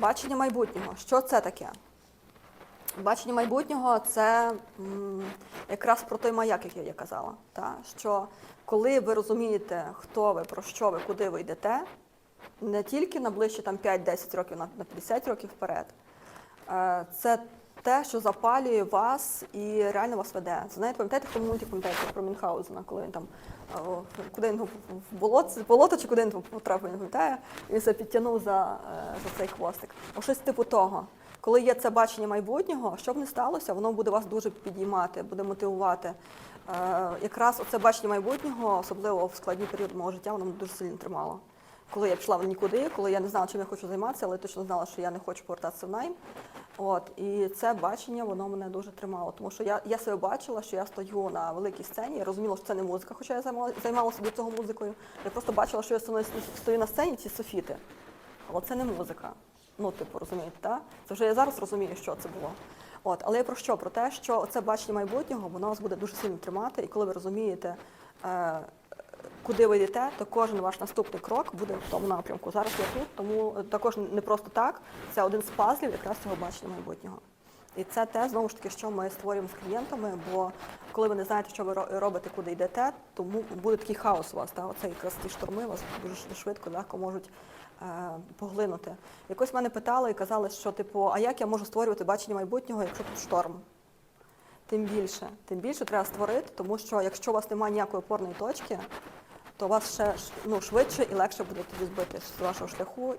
Бачення майбутнього. Що це таке? Бачення майбутнього це м, якраз про той маяк, який я казала. Та? Що коли ви розумієте, хто ви, про що ви, куди ви йдете, не тільки на ближче там, 5-10 років, на 50 років вперед, е, це те, що запалює вас і реально вас веде. Знаєте, пам'ятаєте, хто мультик пам'ятаєте про Мюнхгаузена, коли він там о, куди він в болото, болото чи куди він потрапив, не пам'ятає, він себе підтягнув за, е, за цей хвостик. О, щось типу того. Коли є це бачення майбутнього, що б не сталося, воно буде вас дуже підіймати, буде мотивувати. Е, якраз оце бачення майбутнього, особливо в складні періоди мого життя, воно мене дуже сильно тримало. Коли я пішла в нікуди, коли я не знала, чим я хочу займатися, але точно знала, що я не хочу повертатися в найм. От і це бачення, воно мене дуже тримало, тому що я, я себе бачила, що я стою на великій сцені. Я розуміла, що це не музика, хоча я займала- займалася до цього музикою. Я просто бачила, що я стою на сцені ці софіти. Але це не музика. Ну, типу, розумієте, так? Це вже я зараз розумію, що це було. От, але я про що? Про те, що це бачення майбутнього, воно вас буде дуже сильно тримати, і коли ви розумієте, е, куди ви йдете, то кожен ваш наступний крок буде в тому напрямку. Зараз я тут, тому також не просто так. Це один з пазлів якраз цього бачення майбутнього. І це те, знову ж таки, що ми створюємо з клієнтами, бо коли ви не знаєте, що ви робите, куди йдете, тому буде такий хаос у вас. Та? Оце якраз ті шторми вас дуже швидко, легко можуть е, поглинути. Якось мене питали і казали, що типу, а як я можу створювати бачення майбутнього, якщо тут шторм? Тим більше, тим більше треба створити, тому що якщо у вас немає ніякої опорної точки, то вас ще ну, швидше і легше буде тоді збити з вашого шляху